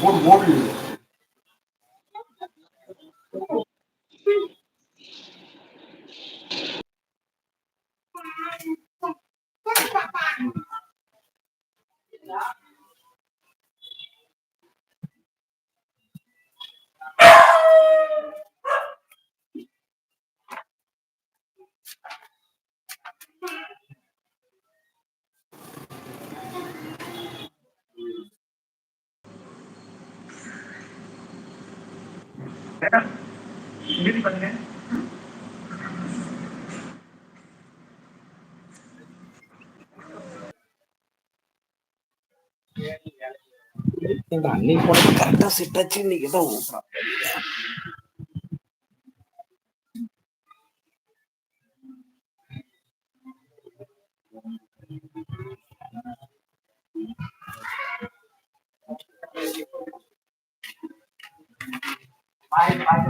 போட்டு மோட்டி இந்த அன்னைக்கு கரெக்டா செட் ஆச்சு இன்னைக்கு தான் I, I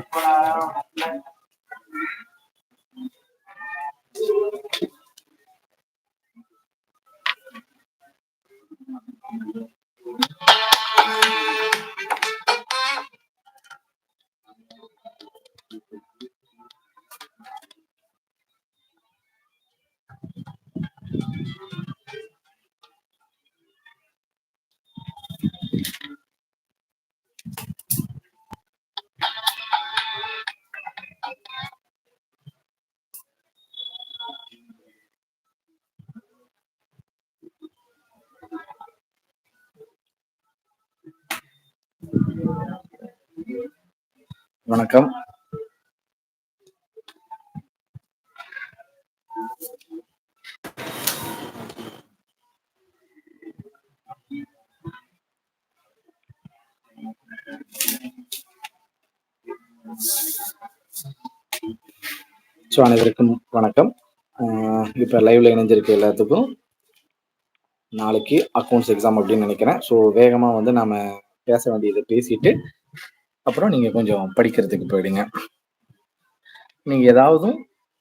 வணக்கம். ஸோ அனைவருக்கும் வணக்கம். இப்போ லைவ்ல இணைஞ்சிருக்க எல்லாத்துக்கும் நாளைக்கு அக்கௌண்ட்ஸ் எக்ஸாம் அப்படின்னு நினைக்கிறேன். ஸோ வேகமாக வந்து நாம பேச வேண்டியதை பேசிட்டு அப்புறம் நீங்கள் கொஞ்சம் படிக்கிறதுக்கு போயிடுங்க. நீங்கள் ஏதாவது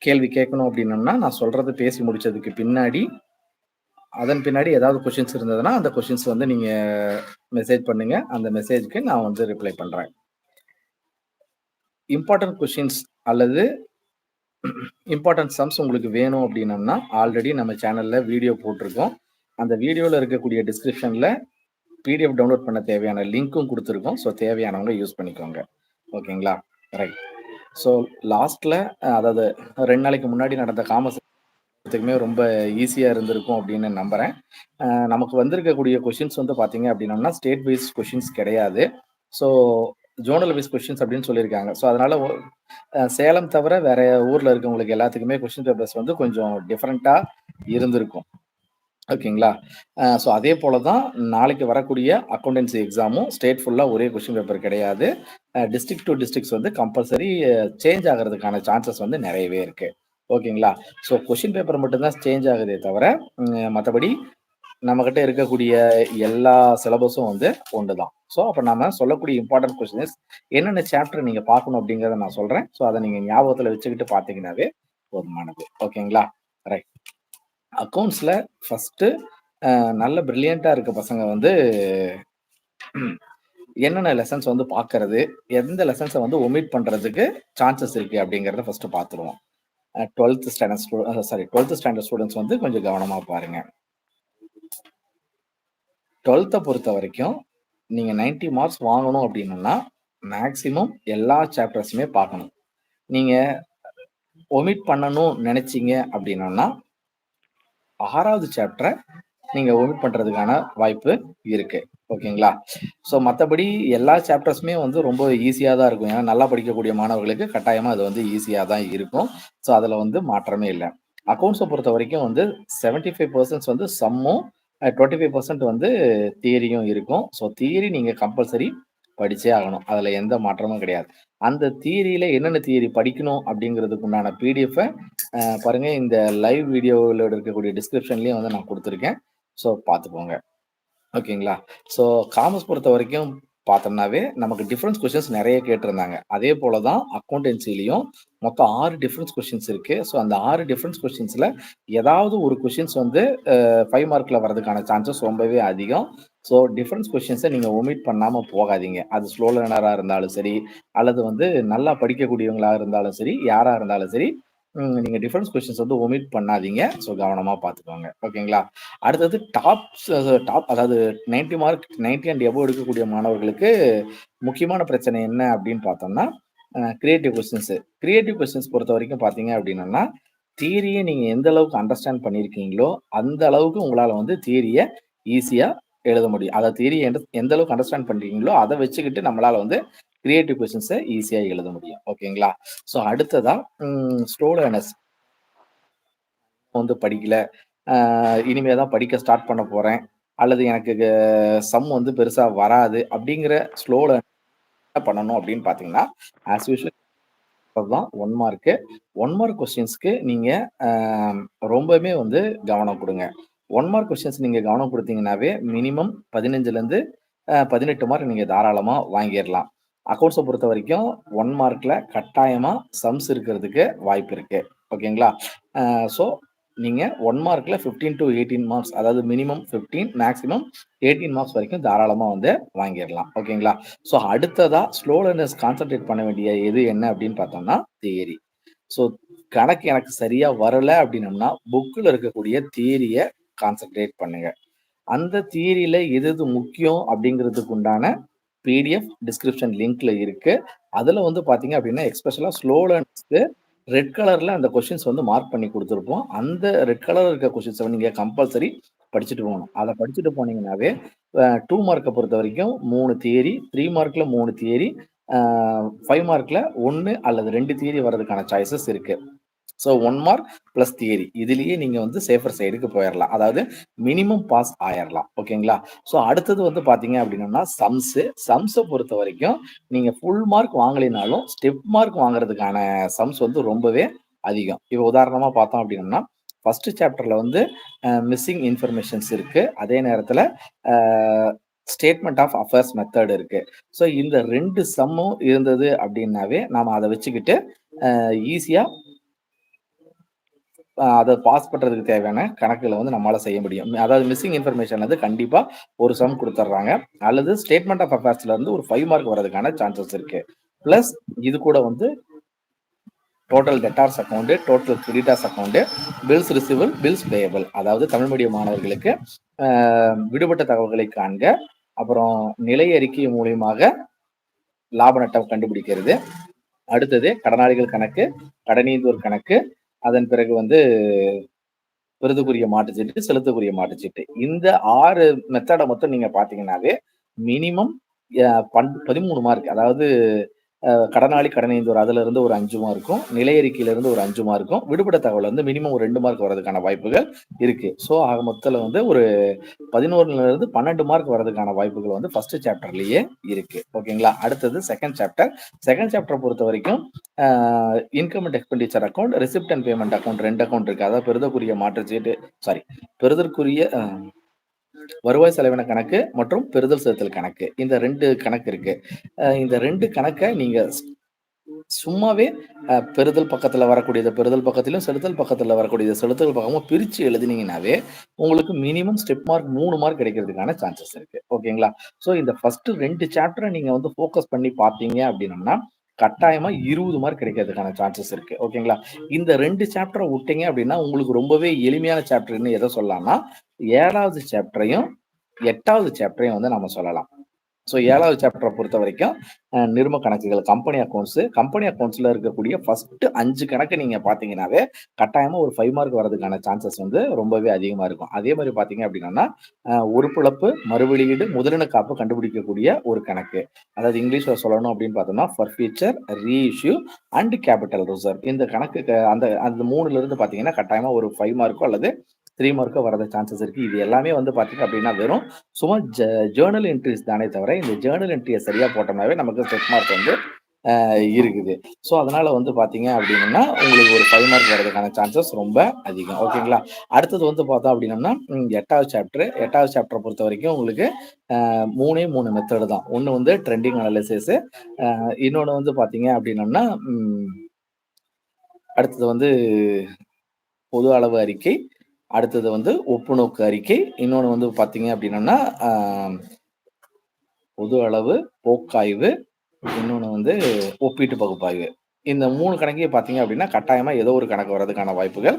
கேள்வி கேட்கணும் அப்படின்னம்னா நான் சொல்றதை பேசி முடிச்சதுக்கு பின்னாடி அதன் பின்னாடி ஏதாவது கொஷின்ஸ் இருந்ததுன்னா அந்த கொஷின்ஸ் வந்து நீங்கள் மெசேஜ் பண்ணுங்க. அந்த மெசேஜ்க்கு நான் வந்து ரிப்ளை பண்ணுறேன் இம்பார்ட்டன்ட் கொஷின்ஸ் அல்லது இம்பார்ட்டன்ட் சம்ஸ் உங்களுக்கு வேணும் அப்படின்னம்னா ஆல்ரெடி நம்ம சேனலில் வீடியோ போட்டிருக்கோம். அந்த வீடியோவில் இருக்கக்கூடிய டிஸ்கிரிப்ஷனில் பிடிஎஃப் டவுன்லோட் பண்ண தேவையான லிங்க்கும் கொடுத்துருக்கோம். ஸோ தேவையானவங்க யூஸ் பண்ணிக்கோங்க. ஓகேங்களா? ரைட் ஸோ லாஸ்ட்டில் அதாவது ரெண்டு நாளைக்கு முன்னாடி நடந்த காமர்ஸ் எல்லாத்துக்குமே ரொம்ப ஈஸியாக இருந்திருக்கும் அப்படின்னு நம்புகிறேன் நமக்கு வந்திருக்கக்கூடிய கொஷின்ஸ் வந்து பார்த்தீங்க அப்படின்னம்னா ஸ்டேட் வைஸ் கொஷின்ஸ் கிடையாது. ஸோ ஜோனல் வைஸ் கொஷின்ஸ் அப்படின்னு சொல்லியிருக்காங்க. ஸோ அதனால சேலம் தவிர வேற ஊரில் இருக்கவங்களுக்கு எல்லாத்துக்குமே கொஷின் பேப்பர்ஸ் வந்து கொஞ்சம் டிஃப்ரெண்ட்டாக இருந்திருக்கும். ஓகேங்களா? ஸோ அதே போல தான் நாளைக்கு வரக்கூடிய அக்கௌண்டன்சி எக்ஸாமும் ஸ்டேட் ஃபுல்லாக ஒரே கொஷின் பேப்பர் கிடையாது. டிஸ்ட்ரிக்ட் டு டிஸ்ட்ரிக்ஸ் வந்து கம்பல்சரி சேஞ்ச் ஆகிறதுக்கான சான்சஸ் வந்து நிறையவே இருக்கு. ஓகேங்களா? ஸோ கொஷின் பேப்பர் மட்டும்தான் சேஞ்ச் ஆகுதே தவிர மற்றபடி நம்மக்கிட்ட இருக்கக்கூடிய எல்லா சிலபஸும் வந்து ஒன்று தான் ஸோ அப்போ நம்ம சொல்லக்கூடிய இம்பார்ட்டன்ட் கொஸ்டின்ஸ் என்னென்ன சாப்டர் நீங்கள் பார்க்கணும் அப்படிங்கிறத நான் சொல்கிறேன் ஸோ அதை நீங்கள் ஞாபகத்தில் வச்சுக்கிட்டு பார்த்தீங்கன்னாவே போதுமானது. ஓகேங்களா? ரைட் அக்கௌண்ட்ஸில் ஃபஸ்ட்டு நல்ல ப்ரில்லியண்ட்டாக இருக்க பசங்க வந்து என்னென்ன லெசன்ஸ் வந்து பார்க்கறது எந்த லெசன்ஸை வந்து ஒமிட் பண்ணுறதுக்கு சான்சஸ் இருக்குது அப்படிங்கிறத ஃபஸ்ட்டு பார்த்துருவோம் டுவெல்த் ஸ்டாண்டர்ட் ஸ்டூ சாரி டுவெல்த் ஸ்டாண்டர்ட் ஸ்டூடெண்ட்ஸ் வந்து கொஞ்சம் கவனமாக பாருங்க. டுவெல்த்தை பொறுத்த வரைக்கும் நீங்கள் 90 மார்க்ஸ் வாங்கணும் அப்படின்னா மேக்ஸிமம் எல்லா சாப்டர்ஸுமே பார்க்கணும் நீங்கள் ஒமிட் பண்ணணும் நினச்சிங்க அப்படின்னா ஆறாவது சாப்டரை நீங்க ஒமிட் பண்றதுக்கான வாய்ப்பு இருக்கு. ஓகேங்களா? ஸோ மற்றபடி எல்லா சாப்டர்ஸுமே வந்து ரொம்ப ஈஸியாக தான் இருக்கும். ஏன்னா நல்லா படிக்கக்கூடிய மாணவர்களுக்கு கட்டாயமாக அது வந்து ஈஸியாக தான் இருக்கும். ஸோ அதில் வந்து மாற்றமே இல்லை. அக்கௌண்ட்ஸை பொறுத்த வரைக்கும் வந்து செவன்டி ஃபைவ் பர்சன்ட்ஸ் வந்து சம்மும் டுவெண்ட்டி ஃபைவ் பர்சன்ட் வந்து தியரியும் இருக்கும். ஸோ தியரி நீங்கள் கம்பல்சரி படிச்சே ஆகணும். அதுல எந்த மாற்றமும் கிடையாது. அந்த தியரியில என்னென்ன தியரி படிக்கணும் அப்படிங்கிறதுக்கு உண்டான பிடிஎஃபை பாருங்க. இந்த லைவ் வீடியோவில் இருக்கக்கூடிய டிஸ்கிரிப்ஷன்லயும் வந்து நான் கொடுத்துருக்கேன். ஸோ பார்த்துக்கோங்க. ஓகேங்களா? ஸோ காமர்ஸ் பொறுத்த வரைக்கும் பார்த்தோம்னாவே, நமக்கு டிஃப்ரென்ஸ் கொஸ்டின்ஸ் நிறைய கேட்டிருந்தாங்க. அதே போல தான் அக்கௌண்டன்சிலையும் மொத்தம் ஆறு டிஃப்ரென்ஸ் கொஸ்டின்ஸ் இருக்கு. ஸோ அந்த ஆறு டிஃப்ரென்ஸ் கொஸ்டின்ஸ்ல ஏதாவது ஒரு கொஸ்டின்ஸ் வந்து அ 5 மார்க்ல வரதுக்கான சான்சஸ் ரொம்பவே அதிகம். ஸோ டிஃப்ரென்ஸ் கொஷின்ஸை நீங்கள் ஒமிட் பண்ணாமல் போகாதீங்க. அது ஸ்லோ லேர்னராக இருந்தாலும் சரி, அல்லது வந்து நல்லா படிக்கக்கூடியவங்களாக இருந்தாலும் சரி, யாராக இருந்தாலும் சரி, நீங்க டிஃபரன்ஸ் கொஸ்டின்ஸ் வந்து ஒமிட் பண்ணாதீங்க. ஸோ கவனமா பார்த்துக்கோங்க. ஓகேங்களா? அடுத்தது டாப்ஸ் டாப் அதாவது 90 மார்க் 90 அண்ட் எபோவ் எடுக்கக்கூடிய மாணவர்களுக்கு முக்கியமான பிரச்சனை என்ன அப்படின்னு பார்த்தோம்னா, கிரியேட்டிவ் கொஸ்டின்ஸ். கிரியேட்டிவ் கொஸ்டின்ஸ் பொறுத்தவரைக்கும் பார்த்தீங்க அப்படின்னா தியரியை நீங்க எந்த அளவுக்கு அண்டர்ஸ்டாண்ட் பண்ணியிருக்கீங்களோ, அந்த அளவுக்கு உங்களால வந்து தியரியை ஈஸியா எழுத முடியும். அதை தியரி எந்த அளவுக்கு அண்டர்ஸ்டாண்ட் பண்றீங்களோ, அதை வச்சுக்கிட்டு நம்மளால வந்து கிரியேட்டிவ் கொஸ்டின்ஸை ஈஸியாக எழுத முடியும். ஓகேங்களா? ஸோ அடுத்ததாக ஸ்டோலர்னஸ் வந்து படிக்கல. இனிமே தான் படிக்க ஸ்டார்ட் பண்ண போகிறேன் அல்லது எனக்கு சம் வந்து பெருசாக வராது அப்படிங்கிற ஸ்லோவில் பண்ணணும் அப்படின்னு பார்த்தீங்கன்னா, ஆஸ் யூஷுவல் தான் ஒன் மார்க்கு. ஒன் மார்க் கொஸ்டின்ஸ்க்கு நீங்கள் ரொம்பவுமே வந்து கவனம் கொடுங்க ஒன் மார்க் கொஸ்டின்ஸ் நீங்கள் கவனம் கொடுத்தீங்கன்னாவே மினிமம் பதினஞ்சுலேருந்து பதினெட்டு மார்க் நீங்கள் தாராளமாக வாங்கிடலாம் அக்கௌண்ட்ஸை பொறுத்த வரைக்கும் ஒன் மார்க்கில் கட்டாயமாக சம்ஸ் இருக்கிறதுக்கு வாய்ப்பு இருக்குது ஓகேங்களா? ஸோ நீங்கள் ஒன் மார்க்கில் ஃபிஃப்டீன் டு எயிட்டீன் மார்க்ஸ் அதாவது மினிமம் 15 மேக்ஸிமம் 18 மார்க்ஸ் வரைக்கும் தாராளமாக வந்து வாங்கிடலாம் ஓகேங்களா? ஸோ அடுத்ததாக ஸ்லோ லேர்னர்ஸ் கான்சன்ட்ரேட் பண்ண வேண்டிய எது என்ன அப்படின்னு பார்த்தோம்னா, தியரி. ஸோ கணக்கு எனக்கு சரியாக வரலை அப்படின்னம்னா, புக்கில் இருக்கக்கூடிய தியரியை கான்சன்ட்ரேட் பண்ணுங்க. அந்த தியரியில் எது எது முக்கியம் அப்படிங்கிறதுக்கு உண்டான பிடிஎஃப் டிஸ்கிரிப்ஷன் லிங்க்ல இருக்கு. அதுல வந்து பார்த்தீங்க அப்படின்னா, எக்ஸ்பெஷலா ஸ்லோ லேர்னர்ஸ்க்கு ரெட் கலர்ல அந்த கொஸ்டின்ஸ் வந்து மார்க் பண்ணி கொடுத்துருப்போம் அந்த ரெட் கலர் இருக்க கொஸ்டின்ஸ நீங்க கம்பல்சரி படிச்சுட்டு போகணும். அதை படிச்சுட்டு போனீங்கன்னாவே, டூ மார்க்கை பொறுத்த வரைக்கும் மூணு தியரி, த்ரீ மார்க்ல மூணு தியரி, ஃபைவ் மார்க்ல ஒன்று அல்லது ரெண்டு தியரி வர்றதுக்கான சாய்ஸஸ் இருக்கு. So one mark plus theory. இதுலேயே நீங்கள் வந்து சேஃபர் சைடுக்கு போயிடலாம் அதாவது மினிமம் பாஸ் ஆயிடலாம் ஓகேங்களா? ஸோ அடுத்தது வந்து பார்த்தீங்க சம்ஸு சம்ஸை பொறுத்த வரைக்கும் நீங்கள் ஃபுல் மார்க் வாங்கலினாலும் ஸ்டெப் மார்க் வாங்குறதுக்கான சம்ஸ் வந்து ரொம்பவே அதிகம். இப்போ உதாரணமாக பார்த்தோம் அப்படின்னா ஃபர்ஸ்ட் சாப்டர்ல வந்து மிஸ்ஸிங் இன்ஃபர்மேஷன்ஸ் இருக்கு. அதே நேரத்தில் ஸ்டேட்மெண்ட் ஆஃப் அஃபேர்ஸ் மெத்தட் இருக்கு. ஸோ இந்த ரெண்டு சம்மும் இருந்தது அப்படின்னாவே, நாம் அதை வச்சுக்கிட்டு ஈஸியாக அதை பாஸ் பண்ணுறதுக்கு தேவையான கணக்குகளை வந்து நம்மளால் செய்ய முடியும். அதாவது மிஸ்ஸிங் இன்ஃபர்மேஷன் வந்து கண்டிப்பாக ஒரு சம் கொடுத்துட்றாங்க அல்லது ஸ்டேட்மெண்ட் ஆஃப் அஃபேர்ஸ்ல இருந்து ஒரு ஃபைவ் மார்க் வரதுக்கான சான்சஸ் இருக்கு. பிளஸ் இது கூட வந்து total debtors account, total creditors account, bills receivable, bills payable. அதாவது தமிழ் மீடியம் மாணவர்களுக்கு விடுபட்ட தகவல்களை காண்க. அப்புறம் நிலை அறிக்கை மூலியமாக லாப நட்டம் கண்டுபிடிக்கிறது. அடுத்தது கடனாளிகள் கணக்கு, கடனீந்தோர் கணக்கு, அதன் பிறகு வந்து விருதுக்குரிய மாட்டுச்சீட்டு செலுத்தக்குரிய மாட்டுச்சீட்டு இந்த ஆறு மெத்தடை மொத்தம் நீங்க பாத்தீங்கன்னாவே மினிமம் பன் 13 மார்க் அதாவது கடனாளி கடனாளி, அதுல இருந்து ஒரு அஞ்சு மார்க்கும், நிலையறிக்கையில இருந்து ஒரு அஞ்சு மார்க்கும், விடுபட தகவல் வந்து மினிமம் ஒரு ரெண்டு மார்க் வரதுக்கான வாய்ப்புகள் இருக்கு. ஸோ ஆக மொத்தத்துல வந்து ஒரு 11லருந்து 12 மார்க் வரதுக்கான வாய்ப்புகள் வந்து ஃபர்ஸ்ட் சாப்டர்லயே இருக்கு. ஓகேங்களா? அடுத்தது செகண்ட் சாப்டர். செகண்ட் சாப்டர் பொறுத்த வரைக்கும் income and expenditure account receipt and payment account ரெண்டு அக்கௌண்ட் இருக்கு. அதாவது பெருதற்குரிய மாற்றுச்சீட்டு சாரி பெருதற்குரிய வருவாய் செலவின கணக்கு மற்றும் பெறுதல் செலுத்தல் கணக்கு. இந்த ரெண்டு கணக்கு இருக்கு. இந்த ரெண்டு கணக்கை நீங்க சும்மாவே பெறுதல் பக்கத்துல வரக்கூடியத பெறுதல் பக்கத்திலும், செலுத்தல் பக்கத்துல வரக்கூடிய செலுத்தல் பக்கமும் பிரிச்சு எழுதினீங்கனாவே உங்களுக்கு மினிமம் ஸ்டெப் மார்க் மூணு மார்க் கிடைக்கிறதுக்கான சான்சஸ் இருக்கு. ஓகேங்களா? ஸோ இந்த ஃபர்ஸ்ட் ரெண்டு சாப்டரை நீங்க வந்து ஃபோக்கஸ் பண்ணி பார்த்தீங்க அப்படின்னம்னா, கட்டாயமா 20 மார்க் கிடைக்கிறதுக்கான சான்சஸ் இருக்கு. ஓகேங்களா? இந்த ரெண்டு சாப்டரை விட்டீங்க அப்படின்னா, உங்களுக்கு ரொம்பவே எளிமையான சாப்டர்ன்னு எதை சொல்லலாம்னா, ஏழாவது சாப்டரையும், எட்டாவது சாப்டரையும் வந்து நம்ம சொல்லலாம். ஸோ ஏழாவது சாப்டரை பொறுத்த வரைக்கும் நிறும கணக்குகள், கம்பெனி அக்கௌண்ட்ஸ் கம்பெனி அக்கௌண்ட்ஸில் இருக்கக்கூடிய ஃபர்ஸ்ட் அஞ்சு கணக்கு நீங்க பார்த்தீங்கனாவே கட்டாயமா ஒரு ஃபைவ் மார்க் வரதுக்கான சான்சஸ் வந்து ரொம்பவே அதிகமா இருக்கும். அதே மாதிரி பார்த்தீங்க அப்படின்னா ஒரு உறுப்பிழப்பு, மறுவெளியீடு, முதலின காப்பு கண்டுபிடிக்கக்கூடிய ஒரு கணக்கு. அதாவது இங்கிலீஷ்ல சொல்லணும் அப்படின்னு பார்த்தோம்னா, forfeiture, reissue and capital reserve. இந்த கணக்குக்கு அந்த அந்த மூணுலேருந்து பார்த்தீங்கன்னா, கட்டாயமா ஒரு ஃபைவ் மார்க்கோ அல்லது த்ரீ மார்க்கோ வரத சான்சஸ் இருக்கு. இது எல்லாமே வந்து பார்த்தீங்க அப்படின்னா, வெறும் சும்மா ஜ ஜேர்னல் என்ட்ரிஸ் தானே தவிர, இந்த ஜேர்னல் என்ட்ரியை சரியா போட்டோம்னாவே நமக்கு ஸ்டெப் மார்க் வந்து இருக்குது. ஸோ, அதனால வந்து பார்த்தீங்க அப்படின்னா உங்களுக்கு ஒரு ஃபைவ் மார்க் வரதுக்கான சான்சஸ் ரொம்ப அதிகம். ஓகேங்களா? அடுத்தது வந்து பார்த்தோம் அப்படின்னம்னா எட்டாவது சாப்டர் எட்டாவது சாப்டரை பொறுத்த வரைக்கும் உங்களுக்கு மூணே மூணு மெத்தடு தான். ஒன்று வந்து ட்ரெண்டிங் அனாலிசிஸ் இன்னொன்று வந்து பார்த்தீங்க அப்படின்னம்னா அடுத்தது வந்து பொது அளவு அறிக்கை, அடுத்தது வந்து ஒப்புநோக்கு அறிக்கை, இன்னொன்று வந்து பார்த்தீங்க அப்படின்னா பொது அளவு, போக்காய்வு, இன்னொன்று வந்து ஒப்பீட்டு பகுப்பாய்வு. இந்த மூணு கணக்கையும் பார்த்தீங்க அப்படின்னா கட்டாயமாக ஏதோ ஒரு கணக்கு வர்றதுக்கான வாய்ப்புகள்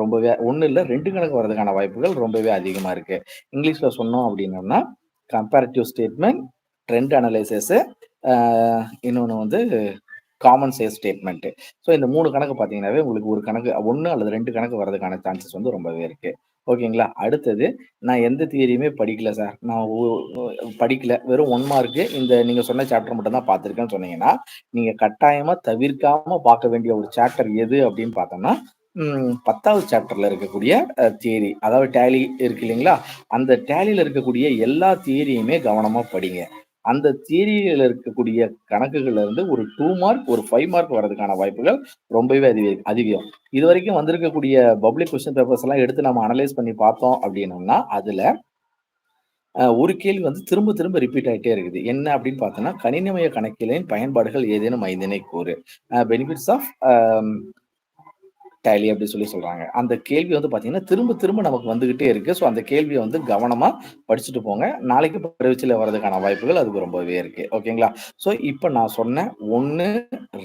ரொம்பவே ஒன்றும் இல்லை ரெண்டு கணக்கு வரதுக்கான வாய்ப்புகள் ரொம்பவே அதிகமாக இருக்குது இங்கிலீஷில் சொன்னோம் அப்படின்னா கம்பேரிட்டிவ் ஸ்டேட்மெண்ட் ட்ரெண்ட் அனலைசஸ்ஸு இன்னொன்று வந்து காமன் சேஸ் ஸ்டேட்மெண்ட் ஸோ, இந்த மூணு கணக்கு பார்த்தீங்கன்னாவே, உங்களுக்கு ஒரு கணக்கு ஒன்று அல்லது ரெண்டு கணக்கு வரதுக்கான சான்சஸ் வந்து ரொம்பவே இருக்கு. ஓகேங்களா? அடுத்தது நான் எந்த தியரியுமே படிக்கல சார். நான் படிக்கல. வெறும் ஒன் மார்க்கு இந்த நீங்க சொன்ன சாப்டர் மட்டும் தான் பார்த்துருக்கேன்னு சொன்னீங்கன்னா, நீங்க கட்டாயமா தவிர்க்காம பார்க்க வேண்டிய ஒரு சாப்டர் எது அப்படின்னு பார்த்தோம்னா, பத்தாவது சாப்டர்ல இருக்கக்கூடிய தியரி. அதாவது டேலி இருக்கு இல்லைங்களா? அந்த டேலியில இருக்கக்கூடிய எல்லா தியரியுமே கவனமா படிங்க. அந்த தியரியில் இருக்கக்கூடிய கணக்குகள்ல இருந்து ஒரு டூ மார்க், ஒரு ஃபைவ் மார்க் வரதுக்கான வாய்ப்புகள் ரொம்பவே அதிக அதிகம். இதுவரைக்கும் வந்திருக்கக்கூடிய பப்ளிக் கொஸ்டின் பேப்பர்ஸ் எல்லாம் எடுத்து நம்ம அனலைஸ் பண்ணி பார்த்தோம் அப்டின்னம்னா, அதுல ஒரு கேள்வி வந்து திரும்ப திரும்ப ரிப்பீட் ஆயிட்டே இருக்குது. என்ன அப்படின்னு பார்த்தோம்னா, கணினிமய கணக்கிலின் பயன்பாடுகள் ஏதேனும் 5னை கூறு. பெனிஃபிட்ஸ் ஆஃப் டேலி அப்படின்னு சொல்லி சொல்றாங்க. அந்த கேள்வி வந்து பார்த்தீங்கன்னா, திரும்ப திரும்ப நமக்கு வந்துகிட்டே இருக்கு. ஸோ, அந்த கேள்வியை வந்து கவனமா படிச்சுட்டு போங்க. நாளைக்கு பரீட்சையில வரதுக்கான வாய்ப்புகள் அதுக்கு ரொம்பவே இருக்கு. ஓகேங்களா? ஸோ, இப்போ நான் சொன்ன 1,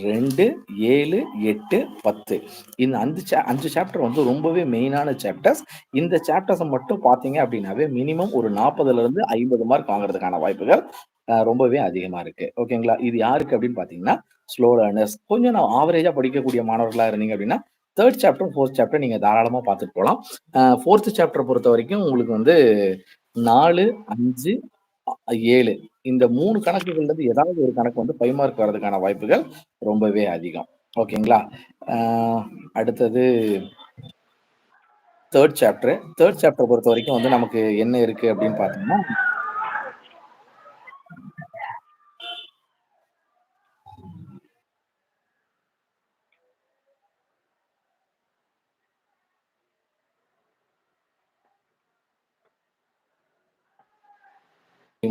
2, 7, 8, 10 இந்த அஞ்சு அஞ்சு சாப்டர் வந்து ரொம்பவே மெயினான சாப்டர்ஸ். இந்த சாப்டர்ஸ மட்டும் பார்த்தீங்க அப்படின்னாவே மினிமம் ஒரு 40லருந்து 50 மார்க் வாங்குறதுக்கான வாய்ப்புகள் ரொம்பவே அதிகமா இருக்கு. ஓகேங்களா? இது யாருக்கு அப்படின்னு பார்த்தீங்கன்னா, ஸ்லோ லேர்னர்ஸ் கொஞ்சம் நான் ஆவரேஜா படிக்கக்கூடிய மாணவர்களா இருந்தீங்க அப்படின்னா தேர்ட் சாப்டர், ஃபோர்த் சாப்டர் நீங்க தாராளமா பார்த்துட்டு போலாம். அ 4த் சாப்டர பொறுத்தவரைக்கும் உங்களுக்கு வந்து நாலு அஞ்சு ஏழு இந்த 3 கணக்குகள்லருந்து ஏதாவது ஒரு கணக்கு வந்து பை மார்க் வர்றதுக்கான வாய்ப்புகள் ரொம்பவே அதிகம். ஓகேங்களா? அடுத்தது தேர்ட் சாப்டர் தேர்ட் சாப்டர் பொறுத்த வரைக்கும் வந்து நமக்கு என்ன இருக்கு அப்படின்னு பார்த்தோம்னா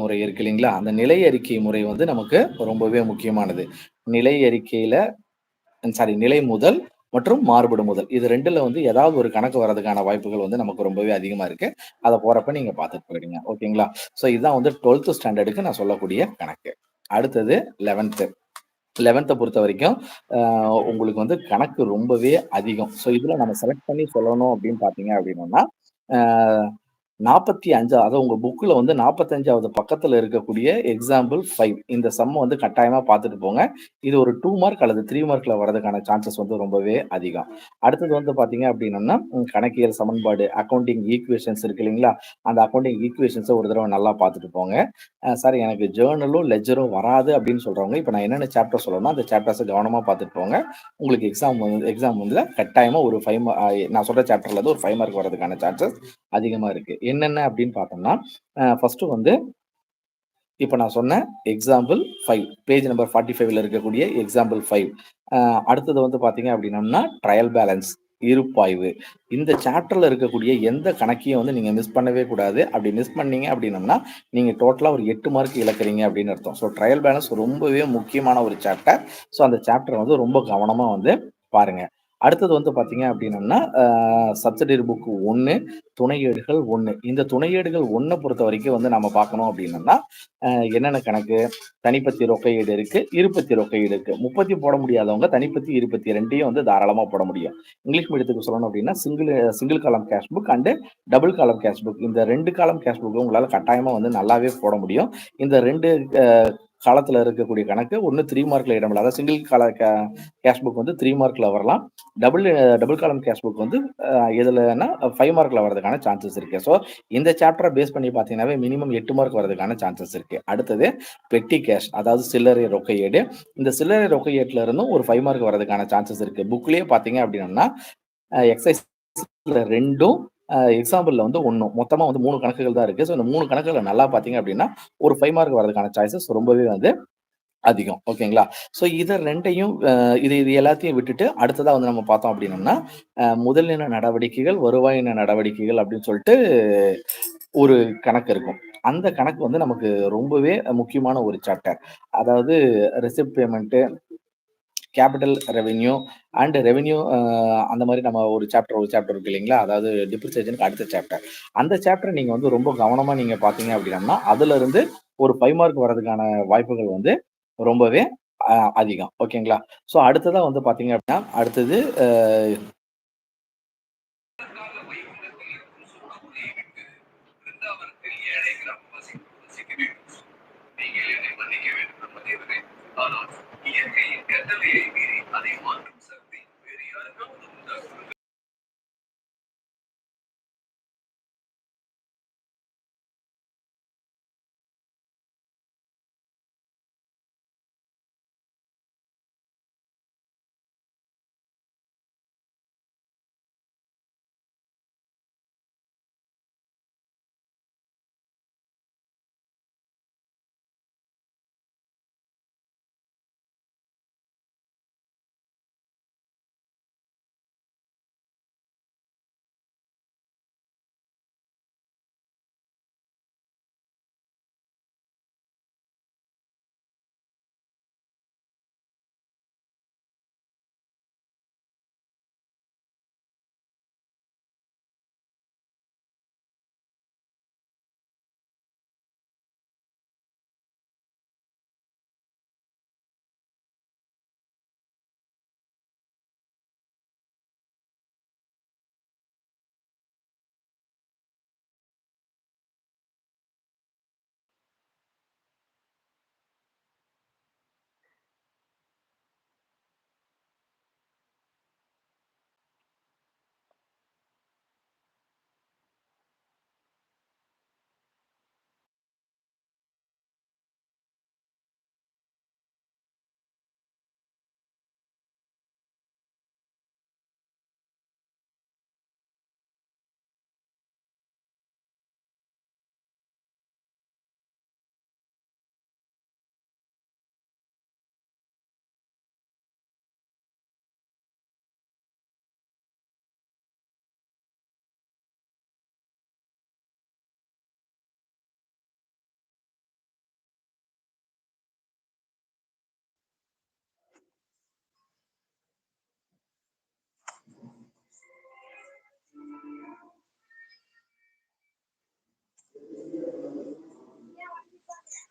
முறை இருக்கு இல்லைங்களா? அந்த நிலை அறிக்கை முறை வந்து நமக்கு ரொம்பவே முக்கியமானது. நிலை அறிக்கையில சாரி நிலை முதல் மற்றும் மாறுபடும் முதல். இது ரெண்டுல வந்து ஏதாவது ஒரு கணக்கு வரதுக்கான வாய்ப்புகள் வந்து நமக்கு ரொம்பவே அதிகமா இருக்கு. அதை போறப்ப நீங்க பார்த்துட்டு போயிடுங்க. ஓகேங்களா? ஸோ, இதுதான் வந்து 12த் ஸ்டாண்டர்டுக்கு நான் சொல்லக்கூடிய கணக்கு. அடுத்தது லெவன்த்து லெவன்த்தை பொறுத்த வரைக்கும் உங்களுக்கு வந்து கணக்கு ரொம்பவே அதிகம். ஸோ, இதுல நம்ம செலக்ட் பண்ணி சொல்லணும் அப்படின்னு பார்த்தீங்க அப்படின்னா நாற்பத்தி அஞ்சாவது அதாவது உங்க புக்ல வந்து 45வது பக்கத்துல இருக்கக்கூடிய எக்ஸாம்பிள் ஃபைவ் இந்த சம்ம வந்து கட்டாயமா பார்த்துட்டு போங்க. இது ஒரு டூ மார்க் அல்லது த்ரீ மார்க்ல வரதுக்கான சான்சஸ் வந்து ரொம்பவே அதிகம். அடுத்தது வந்து பார்த்தீங்க அப்படின்னா கணக்கியல் சமன்பாடு, அக்கௌண்டிங் ஈக்குவேஷன்ஸ் இருக்கு இல்லைங்களா? அந்த அக்கௌண்டிங் ஈக்குவேஷன்ஸை ஒரு தடவை நல்லா பார்த்துட்டு போங்க. சார் எனக்கு ஜேர்னலும் லெஜரும் வராது அப்படின்னு சொல்றவங்க, இப்போ நான் என்னென்ன சாப்டர் சொல்லணுமோ அந்த சாப்டர்ஸை கவனமா பார்த்துட்டு போங்க. உங்களுக்கு எக்ஸாம் வந்து எக்ஸாம் வந்து கட்டாயமா ஒரு ஃபைவ் நான் சொல்ற சாப்டர்ல இருந்து ஒரு ஃபைவ் மார்க் வரதுக்கான சான்சஸ் அதிகமா இருக்கு. என்னென்ன அப்படின்னு பார்த்தோம்னா, ஃபர்ஸ்ட் வந்து இப்போ நான் சொன்ன எக்ஸாம்பிள் ஃபைவ் பேஜ் நம்பர் 45ல இருக்கக்கூடிய எக்ஸாம்பிள் ஃபைவ் அடுத்தது வந்து பார்த்தீங்க அப்டின்னம்னா, ட்ரையல் பேலன்ஸ் இருப்பாய்வு. இந்த சாப்டர்ல இருக்கக்கூடிய எந்த கணக்கையும் வந்து நீங்க மிஸ் பண்ணவே கூடாது. அப்படி மிஸ் பண்ணீங்க அப்படின்னம்னா நீங்க டோட்டலா ஒரு எட்டு மார்க் இழக்கிறீங்க அப்படின்னு அர்த்தம். ஸோ, ட்ரையல் பேலன்ஸ் ரொம்பவே முக்கியமான ஒரு சாப்டர். ஸோ, அந்த சாப்டர் வந்து ரொம்ப கவனமா வந்து பாருங்க. அடுத்தது வந்து பார்த்தீங்க அப்படின்னா சப்சிடரி புக் ஒன்று துணையேடுகள் ஒன்று இந்த துணையேடுகள் 1 பொறுத்தவரைக்கும் வந்து நம்ம பார்க்கணும் அப்படின்னா என்னென்ன கணக்கு? தனிப்பத்தி ரொக்க இருக்குது இருபத்தி ரொக்க இருக்குது முப்பத்தி போட முடியாதவங்க தனிப்பத்தி, இருபத்தி ரெண்டையும் வந்து தாராளமாக போட முடியும். இங்கிலீஷ் மீடியத்துக்கு சொல்லணும் அப்படின்னா single single column cash book and double column cash book. இந்த ரெண்டு காலம் கேஷ் புக் உங்களால் கட்டாயமாக வந்து நல்லாவே போட முடியும். இந்த ரெண்டு காலத்துல இருக்கக்கூடிய கணக்கு ஒண்ணு 3 மார்க்ல இடமில்ல. அதாவது சிங்கிள் கால கேஷ் புக் வந்து த்ரீ மார்க்ல வரலாம். Double double column cash book வந்து அ எதுலன்னா 5 மார்க்ல வரதுக்கான சான்சஸ் இருக்கு. ஸோ, இந்த சாப்டரை பேஸ் பண்ணி பார்த்தீங்கன்னாவே மினிமம் எட்டு மார்க் வரதுக்கான சான்சஸ் இருக்கு. அடுத்தது பெட்டி கேஷ் அதாவது சில்லறை ரொக்க ஏடு. இந்த சில்லறை ரொக்க ஏட்ல இருந்தும் ஒரு ஃபைவ் மார்க் வரதுக்கான சான்சஸ் இருக்கு. புக்லயே பார்த்தீங்க அப்படின்னா எக்ஸசைஸ் ரெண்டும் எக்ஸாம்பிளில் வந்து ஒன்று மொத்தமாக வந்து மூணு கணக்குகள் தான் இருக்குது ஸோ, இந்த மூணு கணக்குகளை நல்லா பார்த்தீங்க அப்படின்னா ஒரு ஃபைவ் மார்க் வரதுக்கான சாய்ஸஸ் ரொம்பவே வந்து அதிகம். ஓகேங்களா? ஸோ இதை ரெண்டையும் இது இது எல்லாத்தையும் விட்டுட்டு, அடுத்ததாக வந்து நம்ம பார்த்தோம் அப்டின்னம்னா, முதலின நடவடிக்கைகள், வருவாயின நடவடிக்கைகள் அப்படின்னு சொல்லிட்டு ஒரு கணக்கு இருக்கும். அந்த கணக்கு வந்து நமக்கு ரொம்பவே முக்கியமான ஒரு சாப்டர். அதாவது receipt payment, capital revenue and revenue அந்த மாதிரி நம்ம ஒரு சாப்டர் ஒரு சாப்டர் இருக்கு இல்லைங்களா? அதாவது டிப்ரிசியேஷனுக்கு அடுத்த சாப்டர். அந்த சாப்டர் நீங்கள் வந்து ரொம்ப கவனமாக நீங்கள் பார்த்தீங்க அப்படின்னா அதுலருந்து ஒரு 5 மார்க் வரதுக்கான வாய்ப்புகள் வந்து ரொம்பவே அதிகம். ஓகேங்களா? ஸோ அடுத்ததாக வந்து பார்த்தீங்க அப்படின்னா அடுத்தது இயற்கையின் கட்டளையை மீறி அதை மாற்றும்.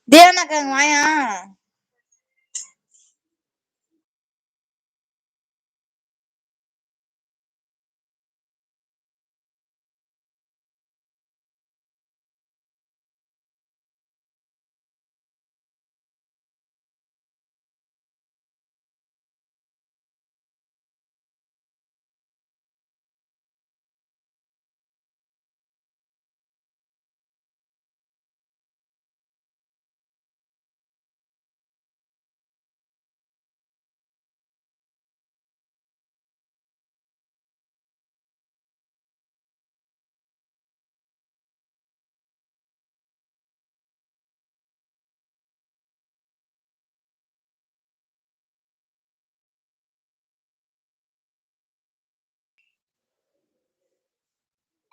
தேவனாக்கா வாயா.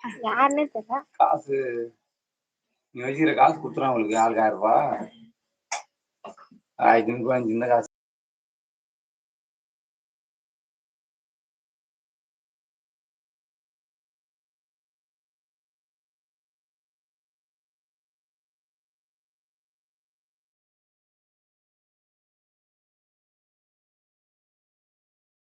யாருன்னே தெரியல. காசு. நீ வச்சுக்கிற காசு குடுத்துறான் உங்களுக்கு ஆளுக்கு ஆயிரம் ரூபாய். ஆயிரத்தி ஐநூறு ரூபாய் சின்ன காசு.